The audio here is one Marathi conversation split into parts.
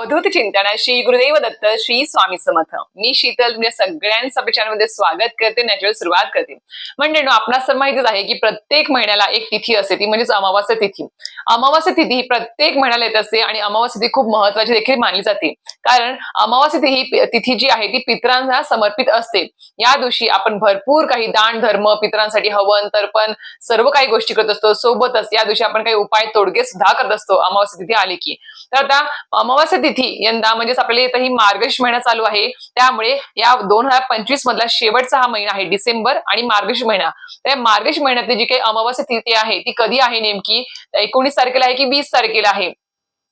अवधूत चिंतन श्री गुरुदेव दत्त श्री स्वामी समर्थ. मी शीतल तुमच्या सगळ्यांचं आपल्या स्वागत करते. नॅचरल सुरुवात करते. म्हणजे आपणास तर माहितीच आहे की प्रत्येक महिन्याला एक तिथी असते. ती म्हणजेच अमावास्या तिथी. अमावास्या तिथी ही प्रत्येक महिन्याला येत असते आणि अमावास्या तिथी खूप महत्वाची देखील मानली जाते. कारण अमावास्या तिथी ही तिथी जी आहे ती पितरांना समर्पित असते. या दिवशी आपण भरपूर काही दान धर्म पितरांसाठी हवन तर्पण सर्व काही गोष्टी करत असतो. सोबतच या दिवशी आपण काही उपाय तोडगे सुद्धा करत असतो. अमावास्या तिथी आली की. तर आता अमावास्या तिथी यंदा म्हणजेच आपल्याला इथं ही मार्गश महिना चालू आहे. त्यामुळे या दोन हजार पंचवीस मधला शेवटचा हा महिना आहे डिसेंबर आणि मार्गश महिना. तर मार्गश महिन्यातली जी काही अमावास्या तिथी आहे ती कधी आहे नेमकी? एकोणीस तारखेला आहे की वीस तारखेला आहे?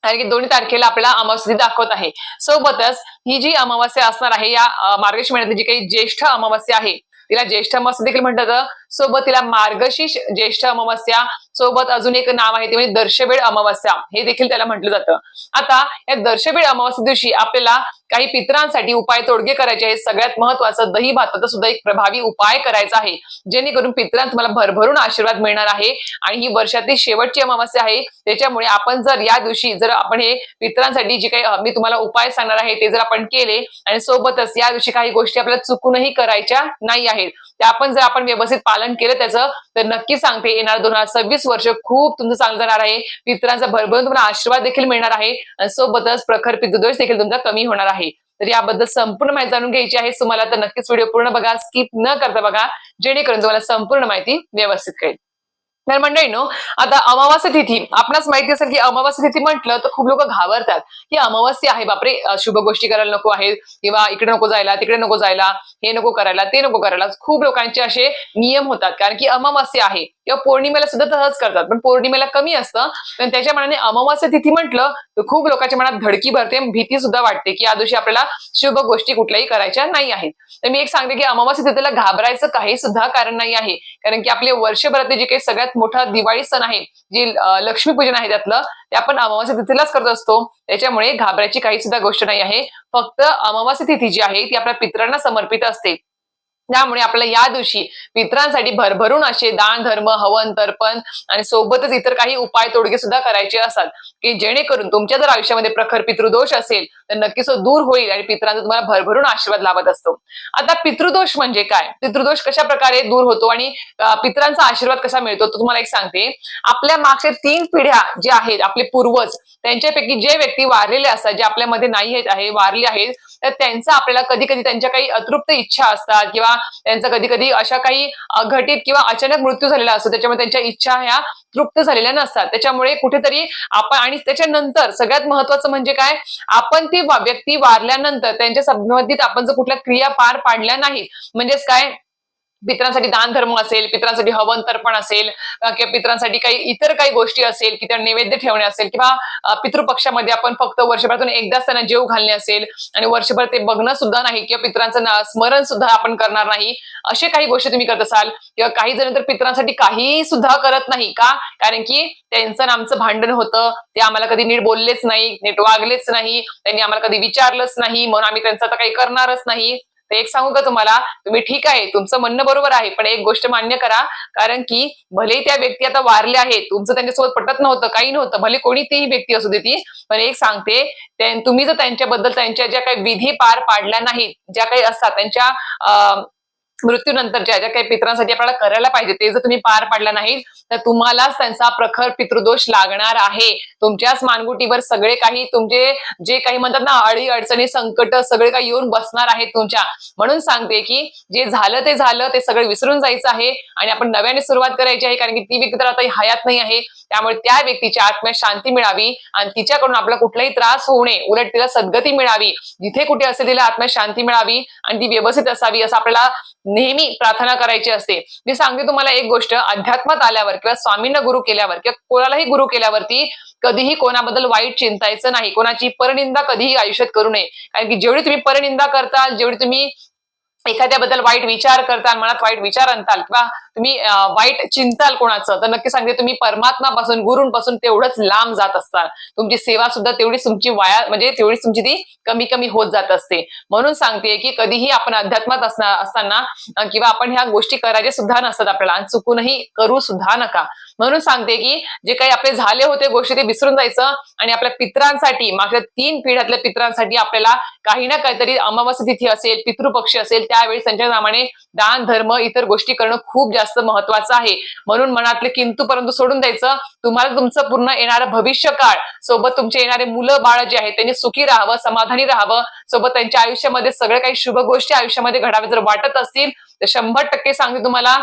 कारण की दोन्ही तारखेला आपल्याला अमावस्या दाखवत आहे. सोबतच ही जी अमावास्या असणार आहे या मार्गश महिन्यातली जी काही ज्येष्ठ अमावास्या आहे तिला ज्येष्ठ अमावस्या देखील म्हणतात. सोबत तिला मार्गशीर्ष ज्येष्ठ अमावस्या सोबत अजून एक नाव आहे ते म्हणजे दर्शवेळ अमावस्या. हे देखील त्याला म्हटलं जातं. आता या दर्शबेड अमावस्या दिवशी आपल्याला काही पितरांसाठी उपाय तोडगे करायचे आहेत. सगळ्यात महत्वाचं दही भाताचा सुद्धा एक प्रभावी उपाय करायचा आहे. जेणेकरून पितरांना तुम्हाला भरभरून आशीर्वाद मिळणार आहे. आणि ही वर्षातली शेवटची अमावस्या आहे. त्याच्यामुळे आपण जर या दिवशी जर आपण हे पितरांसाठी जे काही मी तुम्हाला उपाय सांगणार आहे ते जर आपण केले आणि सोबतच या दिवशी काही गोष्टी आपल्याला चुकूनही करायच्या नाही आहेत. त्या आपण जर आपण व्यवस्थित पालन केलं त्याचं तर नक्की सांगते येणार दोन हजार सव्वीस वर्ष खूप तुमचं चांगलं जाणार आहे. पितरांचा भरभरून तुम्हाला आशीर्वाद देखील मिळणार आहे. आणि सोबतच प्रखर पितृदोष देखील तुमचा कमी होणार आहे. तर याबद्दल संपूर्ण माहिती जाणून घ्यायची आहे. तुम्हाला तर नक्कीच व्हिडिओ पूर्ण बघा स्किप न करता बघा. जेणेकरून तुम्हाला संपूर्ण माहिती व्यवस्थित कळेल. तर मंडळीनो आता अमावास्या तिथी आपणास माहिती असेल की अमावास्या तिथी म्हटलं तर खूप लोक घाबरतात. की अमावास्या आहे बापरे शुभ गोष्टी करायला नको आहेत किंवा इकडे नको जायला तिकडे नको जायला हे नको करायला ते नको करायला. खूप लोकांचे असे नियम होतात कारण की अमावास्या आहे किंवा पौर्णिमेला सुद्धा तसंच करतात पण पौर्णिमेला कमी असतं. पण त्याच्या मनाने अमावास्या तिथी म्हटलं तर खूप लोकांच्या मनात धडकी भरते भीती सुद्धा वाटते की या दिवशी आपल्याला शुभ गोष्टी कुठल्याही करायच्या नाही आहेत. तर मी एक सांगते की अमावास्या तिथीला घाबरायचं काही सुद्धा कारण नाही आहे. कारण की आपले वर्षभरातले जे काही सगळ्यात मोठा दिवाळी सण आहे जी लक्ष्मीपूजन आहे त्यातलं ते आपण अमावास्या तिथीलाच करत असतो. त्याच्यामुळे घाबरायची काही सुद्धा गोष्ट नाही आहे. फक्त अमावास्या तिथी जी आहे ती आपल्या पितरांना समर्पित असते. त्यामुळे आपल्याला या दिवशी पितरांसाठी भरभरून असे दान धर्म हवन तर्पण आणि सोबतच इतर काही उपाय तोडगे सुद्धा करायचे असतात की जेणेकरून तुमच्या जर आयुष्यामध्ये प्रखर पितृदोष असेल तर नक्कीच तो दूर होईल आणि पितरांचा तुम्हाला भरभरून आशीर्वाद लाभत असतो. आता पितृदोष म्हणजे काय? पितृदोष कशा प्रकारे दूर होतो आणि पितरांचा आशीर्वाद कसा मिळतो? तो तुम्हाला एक सांगते. आपल्या मागच्या तीन पिढ्या जे आहेत आपले पूर्वज त्यांच्यापैकी जे व्यक्ती वारलेले असतात जे आपल्यामध्ये नाही आहे वारले आहेत तर त्यांचा आपल्याला कधी कधी त्यांच्या काही अतृप्त इच्छा असतात किंवा त्यांचा कधी कधी अशा काही घटित किंवा अचानक मृत्यू झालेला असतो त्याच्यामुळे त्यांच्या इच्छा ह्या तृप्त झालेल्या नसतात. त्याच्यामुळे कुठेतरी आपण आणि त्याच्यानंतर सगळ्यात महत्वाचं म्हणजे काय? आपण ती वा- व्यक्ती वारल्यानंतर त्यांच्या संबंधित आपण जर कुठल्या क्रिया पार पाडल्या नाहीत म्हणजेच काय? पितरांसाठी दान धर्म असेल पितरांसाठी हवन तर्पण असेल किंवा पितरांसाठी काही इतर काही गोष्टी असेल की त्या नैवेद्य ठेवणे असेल किंवा पितृपक्षामध्ये आपण फक्त वर्षभरातून एकदाच त्यांना जेव घालणे असेल आणि वर्षभर ते बघणं सुद्धा नाही किंवा पितरांचं स्मरण सुद्धा आपण करणार नाही असे काही गोष्टी तुम्ही करत असाल किंवा काही जण तर पितरांसाठी काही सुद्धा करत नाही का? कारण की त्यांचं आमचं भांडण होतं ते आम्हाला कधी नीट बोललेच नाही नीट वागलेच नाही त्यांनी आम्हाला कधी विचारलंच नाही म्हणून आम्ही त्यांचं आता काही करणारच नाही. तर एक सांगू का तुम्हाला? तुम्ही ठीक आहे तुमचं म्हणणं बरोबर आहे पण एक गोष्ट मान्य करा कारण की भले त्या व्यक्ती आता वारल्या आहेत तुमचं त्यांच्यासोबत पटत नव्हतं काही नव्हतं भले कोणी तीही व्यक्ती असू दे ती पण एक सांगते तुम्ही जर त्यांच्याबद्दल त्यांच्या ज्या काही विधी पार पाडल्या नाहीत ज्या काही असतात त्यांच्या मृत्यूनंतर ज्या ज्या काही पितरांसाठी आपल्याला करायला पाहिजे ते जर तुम्ही पार पाडला नाही तर तुम्हालाच त्यांचा प्रखर पितृदोष लागणार आहे. तुमच्याच मानगुटीवर सगळे काही तुमचे जे काही म्हणतात ना अडी अडचणी संकट सगळे काही येऊन बसणार आहेत तुमच्या. म्हणून सांगते की जे झालं ते झालं ते सगळं विसरून जायचं आहे आणि आपण नव्याने सुरुवात करायची आहे कारण की ती व्यक्ती तर आता हयात नाही आहे. त्यामुळे त्या व्यक्तीच्या आत्म्यात शांती मिळावी आणि तिच्याकडून आपला कुठलाही त्रास होऊ नये. उलट तिला सद्गती मिळावी. जिथे कुठे असेल तिला आत्म्यात शांती मिळावी आणि ती व्यवस्थित असावी असं आपल्याला नेहमी प्रार्थना करायची असते. मी सांगते तुम्हाला एक गोष्ट. अध्यात्मात आल्यावर किंवा स्वामींना गुरु केल्यावर किंवा कोणालाही गुरु केल्यावरती कधीही कोणाबद्दल वाईट चिंतायचं नाही. कोणाची परनिंदा कधीही आयुष्यात करू नये. कारण की जेवढी तुम्ही परनिंदा करताल जेवढी तुम्ही एखाद्याबद्दल वाईट विचार करताल मनात वाईट विचार आणताल किंवा तुम्ही वाईट चिंताल कोणाचं तर नक्की सांगते तुम्ही परमात्मापासून गुरूंपासून तेवढंच लांब जात असताल. तुमची सेवा सुद्धा तेवढीच तुमची वाया म्हणजे तेवढीच तुमची ती कमी कमी होत जात असते. म्हणून सांगते की कधीही आपण अध्यात्मात असणार असताना किंवा आपण ह्या गोष्टी करायच्या सुद्धा नसतात आपल्याला आणि चुकूनही करू सुद्धा नका. म्हणून सांगते की जे काही आपले झाले होते गोष्टी ते विसरून जायचं आणि आपल्या पित्रांसाठी मागच्या तीन पिढ्यातल्या पित्रांसाठी आपल्याला काही ना काहीतरी अमावास्या तिथी असेल पितृपक्ष असेल त्यावेळी त्यांच्या नामाने दान धर्म इतर गोष्टी करणं खूप जास्त महत्वाचं आहे. म्हणून मनातले किंतू परंतु सोडून द्यायचं. तुम्हाला तुमचं पूर्ण येणारं भविष्य काळ सोबत तुमचे येणारे मुलं बाळ जे आहेत त्यांनी सुखी राहावं समाधानी राहावं. सोबत त्यांच्या आयुष्यामध्ये सगळ्या काही शुभ गोष्टी आयुष्यामध्ये घडाव्या जर वाटत असतील तर शंभर टक्के सांगते तुम्हाला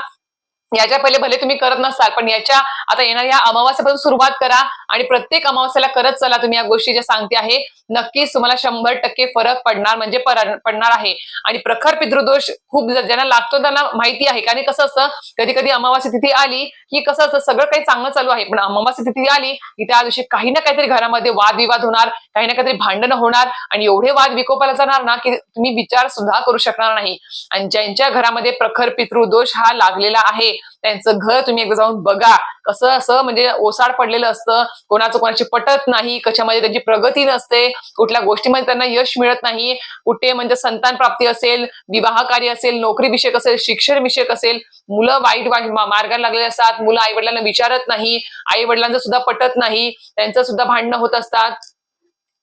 याच्या पहिले भले तुम्ही करत नसाल पण याच्या आता येणाऱ्या या अमावास्यापासून सुरुवात करा आणि प्रत्येक अमावास्याला करत चला तुम्ही या गोष्टी ज्या सांगते आहे. नक्कीच तुम्हाला शंभर टक्के फरक पडणार म्हणजे पडणार आहे. आणि प्रखर पितृदोष खूप ज्यांना लागतो त्यांना माहिती आहे. कारण कसं असतं कधी कधी अमावास्या तिथी आली की कसं असतं सगळं काही चांगलं चालू आहे. पण अमावास्या तिथी आली की त्या दिवशी काही ना काहीतरी घरामध्ये वादविवाद होणार काही ना काहीतरी भांडणं होणार आणि एवढे वाद विकोपाला जाणार ना की तुम्ही विचार सुद्धा करू शकणार नाही. आणि ज्यांच्या घरामध्ये प्रखर पितृदोष हा लागलेला आहे त्यांचं घर तुम्ही एकदा जाऊन बघा. कसं असं म्हणजे ओसाड पडलेलं असतं. कोणाचं कोणाची पटत नाही कशामध्ये त्यांची प्रगती नसते. कुठल्या गोष्टीमध्ये त्यांना यश मिळत नाही. कुठे म्हणजे संतान प्राप्ती असेल विवाह कार्य असेल नोकरी विषयक असेल शिक्षण विषयक असेल मुलं वाईट वाईट मार्गाला लागलेले असतात. मुलं आई वडिलांना विचारत नाही. आई वडिलांचं सुद्धा पटत नाही. त्यांचं सुद्धा भांडणं होत असतात.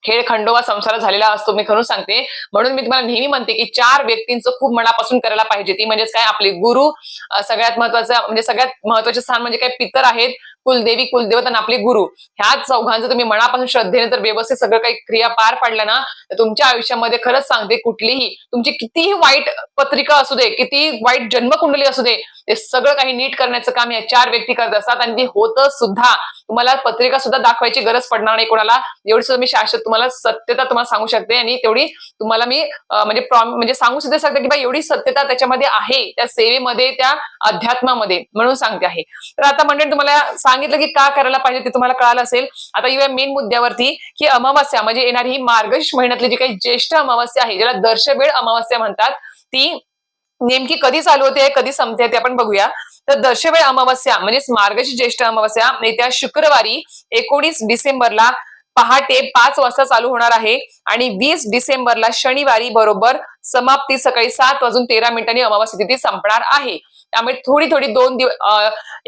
खेळ खंडोबा संसार झालेला असतो मी खरं सांगते. म्हणून मी तुम्हाला नेहमी म्हणते की चार व्यक्तींचं खूप मनापासून करायला पाहिजे. ती म्हणजेच काय? आपले गुरु सगळ्यात महत्वाचं म्हणजे सगळ्यात महत्त्वाचे स्थान म्हणजे काय? पितर आहेत कुलदेवी कुलदेवत आणि आपले गुरु. ह्या चौघांचं तुम्ही मनापासून श्रद्धेने जर व्यवस्थित सगळं काही क्रिया पार पाडल्या ना तर तुमच्या आयुष्यामध्ये खरंच सांगते कुठलीही तुमची कितीही वाईट पत्रिका असू दे किती वाईट जन्मकुंडली असू दे ते सगळं काही नीट करण्याचं काम या चार व्यक्ती करत असतात. आणि ते होतं सुद्धा तुम्हाला पत्रिका सुद्धा दाखवायची गरज पडणार नाही कोणाला. एवढी सुद्धा मी शाश्वत तुम्हाला सत्यता तुम्हाला सांगू शकते. आणि तेवढी तुम्हाला मी म्हणजे म्हणजे सांगू सुद्धा शकते की बा एवढी सत्यता त्याच्यामध्ये आहे त्या सेवेमध्ये त्या अध्यात्मामध्ये म्हणून सांगते आहे. तर आता म्हणजे तुम्हाला सांगितलं की का करायला पाहिजे ते तुम्हाला कळालं असेल. आता येऊया मेन मुद्द्यावरती की अमावस्या म्हणजे येणारी ही मार्गशीर्ष महिन्यातली जी काही ज्येष्ठ अमावास्या आहे ज्याला दर्शवेळ अमावस्या म्हणतात ती नेमकी कधी चालू होते कधी संपते ते आपण बघूया. तर दर्शवेळ अमावस्या म्हणजे मार्गशी ज्येष्ठ अमावस्या येत्या शुक्रवारी एकोणीस डिसेंबरला पहाटे पाच वाजता चालू होणार आहे आणि वीस डिसेंबरला शनिवारी बरोबर समाप्ती सकाळी सात वाजून तेरा मिनिटांनी अमावस्या तिथी संपणार आहे. त्यामुळे थोडी थोडी दोन दिवस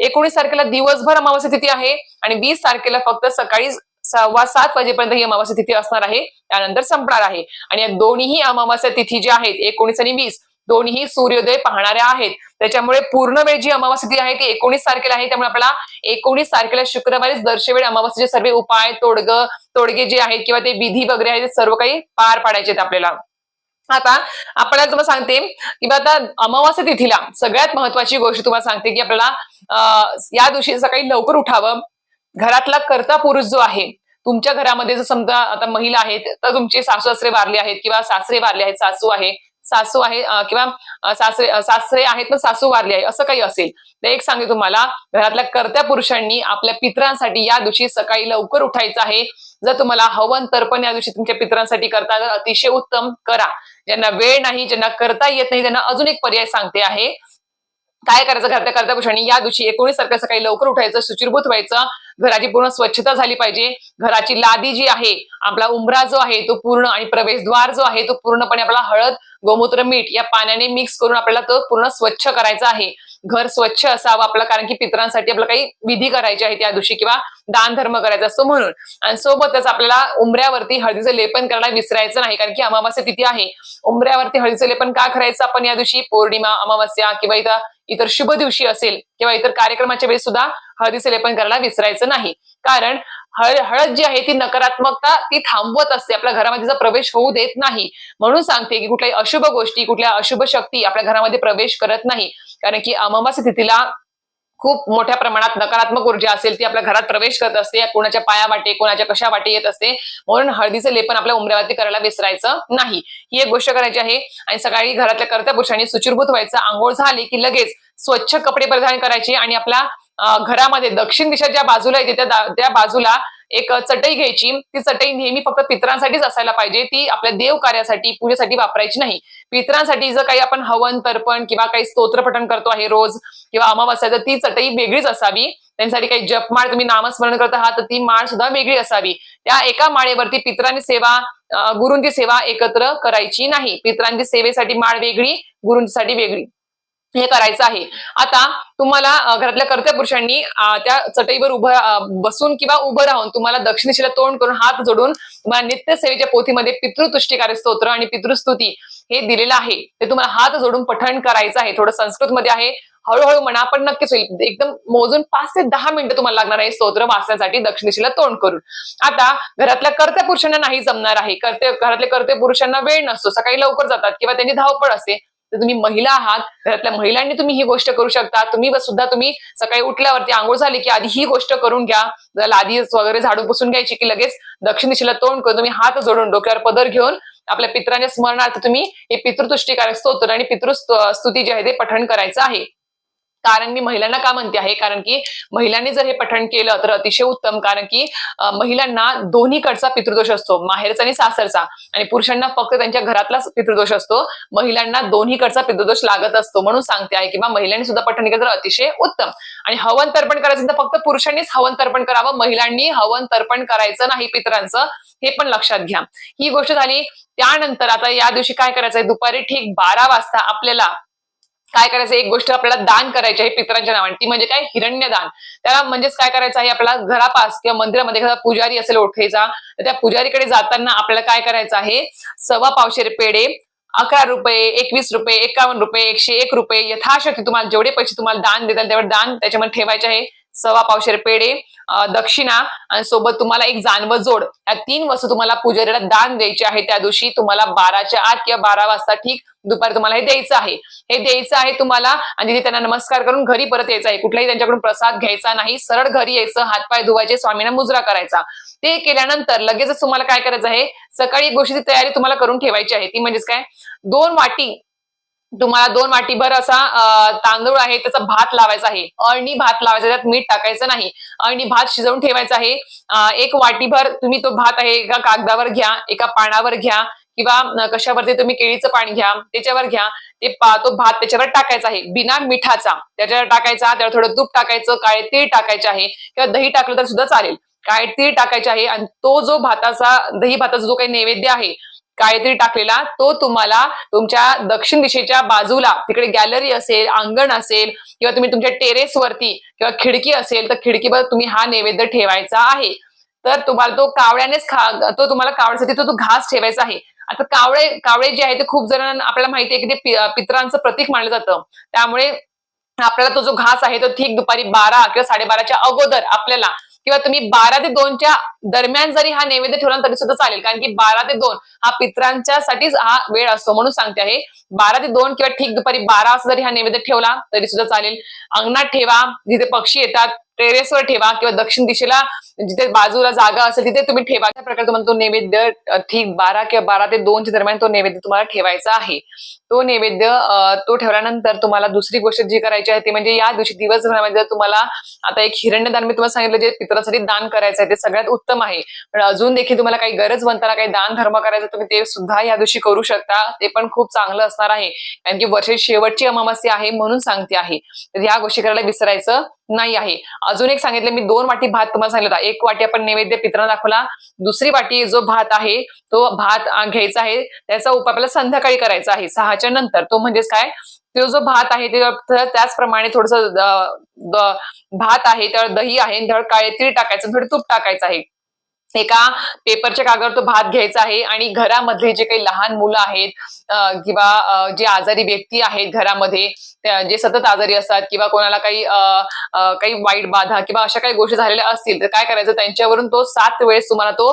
एकोणीस तारखेला दिवसभर अमावस्या तिथी आहे आणि वीस तारखेला फक्त सकाळी सव्वा सात वाजेपर्यंत ही अमावस्या तिथी असणार आहे. त्यानंतर संपणार आहे. आणि या दोन्ही अमावस्या तिथी ज्या आहेत एकोणीस आणि वीस दोन्ही सूर्योदय पाहणाऱ्या आहेत. त्याच्यामुळे पूर्ण वेळ जी अमावास्या तिथी आहे ती एकोणीस तारखेला आहे. त्यामुळे आपल्याला एकोणीस तारखेला शुक्रवारीच दर्शवेळ अमावास्याचे सर्व उपाय तोडग तोडगे जे आहेत किंवा ते विधी वगैरे आहेत ते सर्व काही पार पाडायचे आहेत आपल्याला. आता आपल्याला तुम्हाला सांगते की आता अमावास्या तिथीला सगळ्यात महत्वाची गोष्ट तुम्हाला सांगते की आपल्याला या दिवशी सकाळी लवकर उठावं. घरातला कर्ता पुरुष जो आहे तुमच्या घरामध्ये जर समजा आता महिला आहेत तर तुमचे सासू सासरे वारले आहेत किंवा सासरे वारले आहेत सासू आहे सासू आहे किंवा सासरे सासरे आहेत पण सासू वारली आहे असं काही असेल तर एक सांगते तुम्हाला घरातल्या कर्त्या पुरुषांनी आपल्या पितरांसाठी या दिवशी सकाळी लवकर उठायचं आहे. जर तुम्हाला हवन तर्पण या दिवशी तुमच्या पितरांसाठी करता तर अतिशय उत्तम करा. ज्यांना वेळ नाही ज्यांना करता येत नाही त्यांना अजून एक पर्याय सांगते आहे. काय करायचं घरातल्या कर्त्या पुरुषांनी या दिवशी एकोणीस तारखेला सकाळी लवकर उठायचं शुचिरभूत व्हायचं घराची पूर्ण स्वच्छता झाली पाहिजे. घराची लादी जी आहे आपला उंबरा जो आहे तो पूर्ण आणि प्रवेशद्वार जो आहे तो पूर्णपणे आपला हळद गोमूत्र मीठ या पाण्याने मिक्स करून आपल्याला तो पूर्ण स्वच्छ करायचा आहे. घर स्वच्छ असावं आपलं कारण की पितरांसाठी आपलं काही विधी करायची आहे त्या दिवशी किंवा दान धर्म करायचा असतो म्हणून. आणि सोबतच आपल्याला उंबऱ्यावरती हळदीचं लेपन करायला विसरायचं नाही कारण की अमावास्या तिथे आहे. उंबऱ्यावरती हळदीचं लेपन का करायचं आपण या दिवशी? पौर्णिमा अमावास्या किंवा इथं इतर शुभ दिवशी असेल किंवा इतर कार्यक्रमाच्या वेळी सुद्धा हळदीचे लेपन करायला विसरायचं नाही. कारण हळद हळद जी आहे ती नकारात्मकता ती थांबवत असते. आपल्या घरामध्ये तिचा प्रवेश होऊ देत नाही. म्हणून सांगते की कुठल्याही अशुभ गोष्टी कुठल्या अशुभ शक्ती आपल्या घरामध्ये प्रवेश करत नाही. कारण की अमावास्या तिथीला खूप मोठ्या प्रमाणात नकारात्मक ऊर्जा असेल ती आपल्या घरात प्रवेश करत असते कोणाच्या पाया वाटे कोणाच्या कशा वाटे येत असते म्हणून हळदीचं लेपन आपल्या उमऱ्यावरती करायला विसरायचं नाही. ही एक गोष्ट करायची आहे. आणि सकाळी घरातल्या कर्त्या पुरुषांनी सुचिरभूत व्हायचं आंघोळ झाली की लगेच स्वच्छ कपडे परिधान करायचे आणि आपला घरामध्ये दक्षिण दिशा ज्या बाजूला येते त्या त्या बाजूला एक चटई घ्यायची. ती चटई नेहमी फक्त पितरांसाठीच असायला पाहिजे. ती आपल्या देव कार्यासाठी पूजेसाठी वापरायची नाही. पितरांसाठी जर काही आपण हवन तर्पण किंवा काही स्तोत्रपठण करतो आहे रोज किंवा अमावस्या तर ती चटई वेगळीच असावी. त्यांच्यासाठी काही जपमाळ तुम्ही नामस्मरण करत आहात तर ती माळ सुद्धा वेगळी असावी. त्या एका माळेवरती पितरांची सेवा गुरुंची गुरूंची सेवा एकत्र करायची नाही. पितरांची सेवेसाठी माळ वेगळी गुरूंसाठी वेगळी. हे करायचं आहे. आता तुम्हाला घरातल्या कर्त्या पुरुषांनी त्या चटईवर उभं बसून किंवा उभं राहून तुम्हाला दक्षिण दिशेला तोंड करून हात जोडून तुम्हाला नित्यसेवेच्या पोथीमध्ये पितृतुष्टिकारी स्तोत्र आणि पितृस्तुती हे दिलेलं आहे. ते तुम्हाला हात जोडून पठण करायचं आहे. थोडं संस्कृतमध्ये आहे. हळूहळू म्हणा पण नक्कीच होईल. एकदम मोजून पाच ते दहा मिनिटं तुम्हाला लागणार आहे स्तोत्र वाचण्यासाठी दक्षिण दिशेला तोंड करून. आता घरातल्या कर्त्या पुरुषांना नाही जमणार आहे. कर्ते घरातल्या कर्ते पुरुषांना वेळ नसतो. सकाळी लवकर जातात किंवा त्यांची धावपळ असते. तर तुम्ही महिला आहात घरातल्या महिलांनी तुम्ही ही गोष्ट करू शकता. तुम्ही सुद्धा तुम्ही सकाळी उठल्यावरती आंघोळ झाली की आधी ही गोष्ट करून घ्या. आधी वगैरे झाडू पुसून घ्यायची की लगेच दक्षिण दिशेला तोंड करून तुम्ही हात जोडून डोक्यावर पदर घेऊन आपल्या पित्रांच्या स्मरणार्थ तुम्ही हे पितृतुष्टीकारक स्तोत्र आणि पितृ स्तुती जे आहे ते पठण करायचं आहे. कारण मी महिलांना का म्हणते आहे? कारण की महिलांनी जर हे पठण केलं तर अतिशय उत्तम. कारण की महिलांना दोन्हीकडचा पितृदोष असतो माहेरचा आणि सासरचा. आणि पुरुषांना फक्त त्यांच्या घरातलाच पितृदोष असतो. महिलांना दोन्हीकडचा पितृदोष लागत असतो म्हणून सांगते आहे किंवा महिलांनी सुद्धा पठण केलं तर अतिशय उत्तम. आणि हवन तर्पण करायचं तर फक्त पुरुषांनीच हवन तर्पण करावं. महिलांनी हवन तर्पण करायचं नाही पितरांचं हे पण लक्षात घ्या. ही गोष्ट झाली. त्यानंतर आता या दिवशी काय करायचंय? दुपारी ठीक बारा वाजता आपल्याला काय करायचं? एक गोष्ट आपल्याला दान करायची आहे पितरांच्या नावाने. ती म्हणजे काय? हिरण्यदान. त्याला म्हणजेच काय करायचं आहे? आपल्याला घरापास किंवा मंदिरामध्ये एखादा पुजारी असेल ओठेचा तर त्या पुजारीकडे जाताना आपल्याला काय करायचं आहे? सव्वा पावशेर पेढे अकरा रुपये एकवीस रुपये एकावन्न रुपये एकशे एक रुपये यथाशक्ती तुम्हाला जेवढे पैसे तुम्हाला दान देतात तेवढे दान त्याच्यामध्ये ठेवायचे आहे. सव्वा पावशेर पेढे दक्षिणा आणि सोबत तुम्हाला एक जानव जोड. या तीन वस्तू तुम्हाला पुजारीला दान द्यायचे आहे. त्या दिवशी तुम्हाला बाराच्या आत किंवा बारा वाजता ठीक दुपारी तुम्हाला हे द्यायचं आहे. हे द्यायचं आहे तुम्हाला आणि तिथे त्यांना नमस्कार करून घरी परत यायचं आहे. कुठलाही त्यांच्याकडून प्रसाद घ्यायचा नाही. सरळ घरी यायचं हातपाय धुवायचे स्वामींना मुजरा करायचा. ते केल्यानंतर लगेचच तुम्हाला काय करायचं आहे? सकाळी एक गोष्टीची तयारी तुम्हाला करून ठेवायची आहे. ती म्हणजेच काय? दोन वाटी तुम्हाला दोन वाटीभर असा तांदूळ आहे त्याचा भात लावायचा आहे. अळणी भात लावायचा त्यात मीठ टाकायचं नाही. अळणी भात शिजवून ठेवायचा आहे. एक वाटीभर तुम्ही तो भात आहे एका कागदावर घ्या एका पानावर घ्या किंवा कशावरती तुम्ही केळीचं पाणी घ्या त्याच्यावर घ्या. ते तो भात त्याच्यावर टाकायचा आहे. बिना मिठाचा. त्याच्यावर टाकायचा त्यावर थोडं तूप टाकायचं काळे तीळ टाकायचे आहे किंवा दही टाकलं तर सुद्धा चालेल. काळे तीळ टाकायचे आहे आणि तो जो भाताचा दही भाताचा जो काही नैवेद्य आहे काहीतरी टाकलेला तो तुम्हाला तुमच्या दक्षिण दिशेच्या बाजूला तिकडे गॅलरी असेल अंगण असेल किंवा तुम्ही तुमच्या टेरेस वरती किंवा खिडकी असेल तर खिडकीवर तुम्ही हा नैवेद्य ठेवायचा आहे. तर तुम्हाला तो कावळ्यानेच खा तो तुम्हाला कावळ्यासाठी तो तो घास ठेवायचा आहे. आता कावळे कावळे जे आहे ते खूप जणांना आपल्याला माहिती आहे की ते पित्रांचं पितरांचं प्रतीक मानलं जातं. त्यामुळे आपल्याला तो जो घास आहे तो ठीक दुपारी बारा किंवा साडेबाराच्या अगोदर आपल्याला किंवा तुम्ही बारा ते दोनच्या दरम्यान जरी हा नैवेद्य ठेवला तरी सुद्धा चालेल. कारण की बारा ते दोन हा पित्रांच्या साठीच हा वेळ असतो म्हणून सांगते आहे. बारा ते दोन किंवा ठीक दुपारी बारा असं जरी हा नैवेद्य ठेवला तरी सुद्धा चालेल. अंगणात ठेवा जिथे पक्षी येतात टेरेसवर ठेवा किंवा दक्षिण दिशेला म्हणजे जिथे बाजूला जागा असेल तिथे तुम्ही ठेवा त्या प्रकारे तुम्हाला तो नैवेद्य ठीक बारा किंवा बारा ते दोनच्या दरम्यान तो नैवेद्य तुम्हाला ठेवायचा आहे. तो नैवेद्य तो ठेवल्यानंतर तुम्हाला दुसरी गोष्ट जी करायची आहे ती म्हणजे या दिवशी दिवसभरामध्ये जर तुम्हाला आता एक हिरण्यदान मी तुम्हाला सांगितलं जे पितरासाठी दान करायचं आहे ते सगळ्यात उत्तम आहे. पण अजून देखील तुम्हाला काही गरज बनताना काही दान धर्म करायचं तुम्ही ते सुद्धा या दिवशी करू शकता. ते पण खूप चांगलं असणार आहे. कारण की वर्षाची शेवटची अमावस्या आहे म्हणून सांगते आहे. तर या गोष्टी करायला विसरायचं नाही आहे. अजून एक सांगितलं मी दोन वाटी भात तुम्हाला सांगितलं. एक वाटी आपण नैवेद्य पित्रांना दाखवला. दुसरी वाटी जो भात आहे तो भात घ्यायचा आहे. त्याचा उपाय आपल्याला संध्याकाळी करायचा आहे सहाच्या नंतर. तो म्हणजेच काय? तो जो भात आहे ते त्याचप्रमाणे थोडस भात आहे त्यावर दही आहे त्यावर काळे तीळ टाकायचं थोडं तूप टाकायचं आहे. एका पेपरच्या कागदावर तो भात घ्यायचा आहे आणि घरामधले जे काही लहान मुलं आहेत किंवा जे आजारी व्यक्ती आहेत घरामध्ये जे सतत आजारी असतात किंवा कोणाला काही काही वाईट बाधा किंवा अशा काही गोष्टी झालेल्या असतील तर काय करायचं? त्यांच्यावरून तो सात वेळेस तुम्हाला तो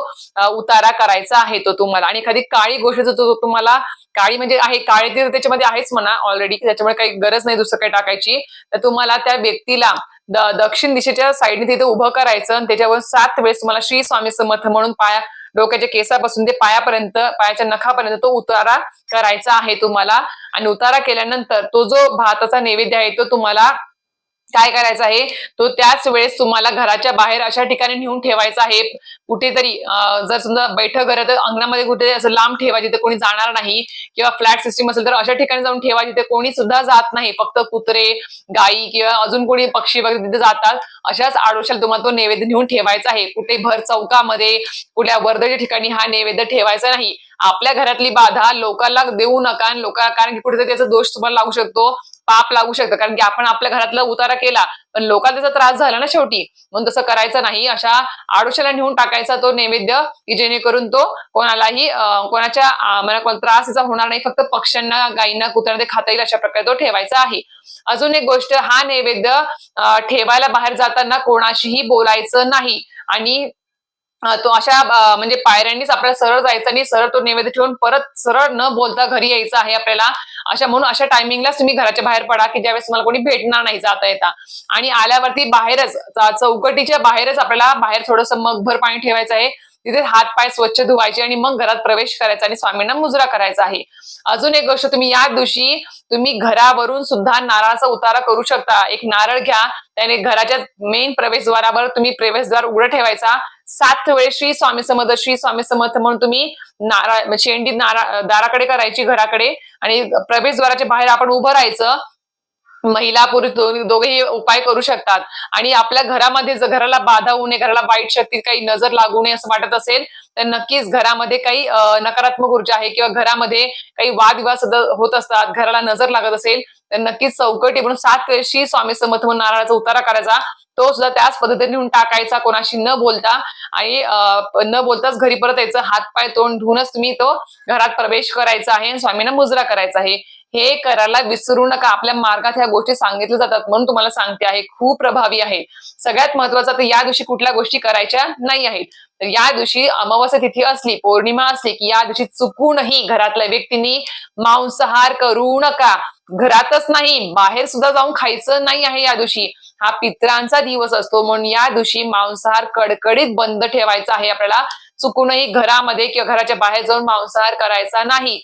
उतारा करायचा आहे तो तुम्हाला. आणि एखादी काळी गोष्ट जर तो तुम्हाला काळी म्हणजे आहे काळी तीळ त्याच्यामध्ये आहेच म्हणा ऑलरेडी त्याच्यामुळे काही गरज नाही दुसरं काही टाकायची तर तुम्हाला त्या व्यक्तीला दक्षिण दिशेच्या साईडने तिथे उभं करायचं आणि त्याच्यावर सात वेळेस तुम्हाला श्री स्वामी समर्थ म्हणून पाया डोक्याच्या केसापासून ते पायापर्यंत पायाच्या नखापर्यंत तो उतारा करायचा आहे तुम्हाला. आणि उतारा केल्यानंतर तो जो भाताचा नैवेद्य आहे तो तुम्हाला काय करायचं आहे? तो त्याच वेळेस तुम्हाला घराच्या बाहेर अशा ठिकाणी नेऊन ठेवायचा आहे. कुठेतरी जर समजा बैठक घर तर अंगणामध्ये कुठे असं लांब ठेवा जिथे कोणी जाणार नाही किंवा फ्लॅट सिस्टीम असेल तर अशा ठिकाणी जाऊन ठेवा जिथे कोणी सुद्धा जात नाही. फक्त कुत्रे गायी किंवा अजून कोणी पक्षी वगैरे तिथे जातात. अशाच आडोशाला तुम्हाला तो नैवेद्य नेऊन ठेवायचा आहे. कुठे भर चौकामध्ये कुठल्या वर्दळीच्या ठिकाणी हा नैवेद्य ठेवायचा नाही. आपल्या घरातली बाधा लोकांना देऊ नका आणि लोक कारण की कुठेतरी त्याचा दोष तुम्हाला लागू शकतो पाप लागू शकतं. कारण की आपण आपल्या घरातला उतारा केला पण लोकांना त्याचा त्रास झाला ना शेवटी. म्हणून तसं करायचं नाही. अशा आडोशाला नेऊन टाकायचा तो नैवेद्य की जेणेकरून तो कोणालाही कोणाच्या मला कोण त्रास त्याचा होणार नाही. फक्त पक्ष्यांना गायींना कुत्र्यांना ते खाता येईल अशा प्रकारे तो ठेवायचा आहे. अजून एक गोष्ट हा नैवेद्य ठेवायला बाहेर जाताना कोणाशीही बोलायचं नाही. आणि तो अशा म्हणजे पायऱ्यांनीच आपल्याला सरळ जायचं आणि सरळ तो नैवेद्य ठेवून परत सरळ न बोलता घरी यायचं आहे आपल्याला. अशा म्हणून अशा टायमिंगलाच तुम्ही घराच्या बाहेर पडा की ज्यावेळेस तुम्हाला कोणी भेटणार नाही जाता येता. आणि आल्यावरती बाहेरच चौकटीच्या बाहेरच आपल्याला बाहेर थोडंसं मगभर पाणी ठेवायचं आहे. तिथे हात पाय स्वच्छ धुवायचे आणि मग घरात प्रवेश करायचा आणि स्वामींना मुजरा करायचा आहे. अजून एक गोष्ट तुम्ही या दिवशी तुम्ही घरावरून सुद्धा नारळाचा उतारा करू शकता. एक नारळ घ्या त्याने घराच्या मेन प्रवेशद्वारावर तुम्ही प्रवेशद्वार उघडं ठेवायचा. सात वेळेस श्री स्वामी समर्थ श्री स्वामी समर्थ म्हणून तुम्ही नारळ म्हणजे शेंडी नारा दाराकडे करायची घराकडे आणि प्रवेशद्वाराच्या बाहेर आपण उभं राहायचं. महिला पुरुष दोन्ही दोघेही उपाय करू शकतात. आणि आपल्या घरामध्ये जर घराला बाधा होऊ नये घराला वाईट शक्ती काही नजर लागू नये असं वाटत असेल तर नक्कीच घरामध्ये काही नकारात्मक ऊर्जा आहे किंवा घरामध्ये काही वादविवाद सुद्धा होत असतात घराला नजर लागत असेल तर नक्कीच चौकटी म्हणून सात वेळशी स्वामी समर्थ म्हणून नारळाचा उतारा करायचा. तो सुद्धा त्याच पद्धतीने लिहून टाकायचा कोणाशी न बोलता. आणि न बोलताच घरी परत यायचं. हात पाय तोंड धुवूनच तुम्ही तो घरात प्रवेश करायचा आहे आणि स्वामींना मुजरा करायचा आहे. हे करायला विसरू नका. आपल्या मार्गात ह्या गोष्टी सांगितल्या जातात म्हणून तुम्हाला सांगते आहे. खूप प्रभावी आहे. सगळ्यात महत्वाचं तर या दिवशी कुठल्या गोष्टी करायच्या नाही आहेत. तर या दिवशी अमावस्या तिथी असली पौर्णिमा असली की या दिवशी चुकूनही घरातल्या व्यक्तींनी मांसाहार करू नका. घरातच नाही बाहेर सुद्धा जाऊन खायचं नाही आहे या दिवशी. हा पित्रांचा दिवस असतो. म्हणून या दिवशी मांसाहार कडकडीत बंद ठेवायचा आहे. आपल्याला चुकूनही घरामध्ये किंवा घराच्या बाहेर जाऊन मांसाहार करायचा नाही.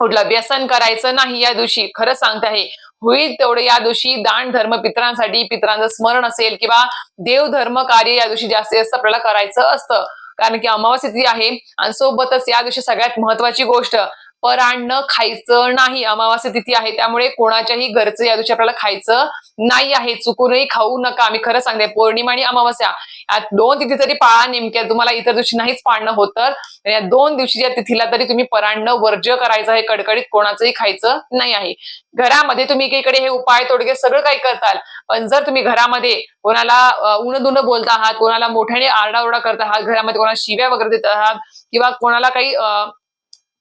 कुठलं व्यसन करायचं नाही या दिवशी. खरं सांगते आहे. होईल तेवढं या दिवशी दान धर्म पित्रांसाठी पित्रांचं स्मरण असेल किंवा देवधर्म कार्य या दिवशी जास्तीत जास्त आपल्याला करायचं असतं. कारण की अमावस्या तिथी आहे. आणि सोबतच या दिवशी सगळ्यात महत्वाची गोष्ट परान्न खायचं नाही. अमावास्या तिथी आहे. त्यामुळे कोणाच्याही घरचं या दिवशी आपल्याला खायचं नाही आहे. चुकूनही खाऊ नका. मी खरं सांगते पौर्णिमा आणि अमावस्या या दोन तिथी तरी पाळा नेमक्या तुम्हाला इतर दिवशी नाहीच पाळणं होत तर या दोन दिवशीच्या तिथीला तरी तुम्ही परान्न वर्ज्य करायचं आहे कडकडीत कोणाचंही खायचं नाही आहे. घरामध्ये तुम्ही एकीकडे हे उपाय तोडगे सगळं काही करताल पण जर तुम्ही घरामध्ये कोणाला उन दुन बोलता आहात कोणाला मोठ्याने आरडाओरडा करत आहात घरामध्ये कोणाला शिव्या वगैरे देत आहात किंवा कोणाला काही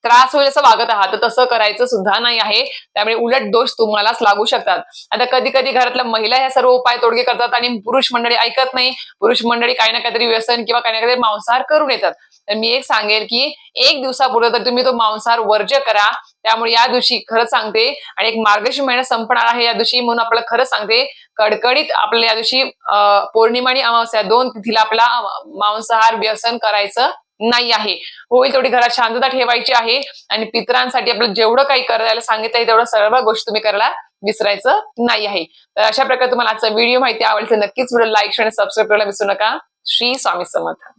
त्रास होईल असं वागत आहात. तर तसं करायचं सुद्धा नाही आहे. त्यामुळे उलट दोष तुम्हालाच लागू शकतात. आता कधी कधी घरातल्या महिला ह्या सर्व उपाय तोडगे करतात आणि पुरुष मंडळी ऐकत नाही. पुरुष मंडळी काही ना काहीतरी व्यसन किंवा काही ना काहीतरी मांसाहार करून येतात. तर मी एक सांगेल की एक दिवसापूर्वी तर तुम्ही तो मांसाहार वर्ज्य करा. त्यामुळे या दिवशी खरंच सांगते आणि एक मार्गशीर्ष महिना संपणार आहे या दिवशी म्हणून आपल्याला खरंच सांगते. कडकडीत आपल्याला या दिवशी पौर्णिमा आणि अमावस्या दोन तिथीला आपला मांसाहार व्यसन करायचं नाही आहे. होईल तेवढी घरात शांतता ठेवायची आहे आणि पितरांसाठी आपलं जेवढं काही करायला सांगितलं आहे तेवढं सर्व गोष्टी तुम्ही करायला विसरायचं नाही आहे. तर अशा प्रकारे तुम्हाला आजचा व्हिडिओ माहिती आवडते नक्कीच व्हिडिओ लाईक आणि सबस्क्राईब करायला विसरू नका. श्री स्वामी समर्थ.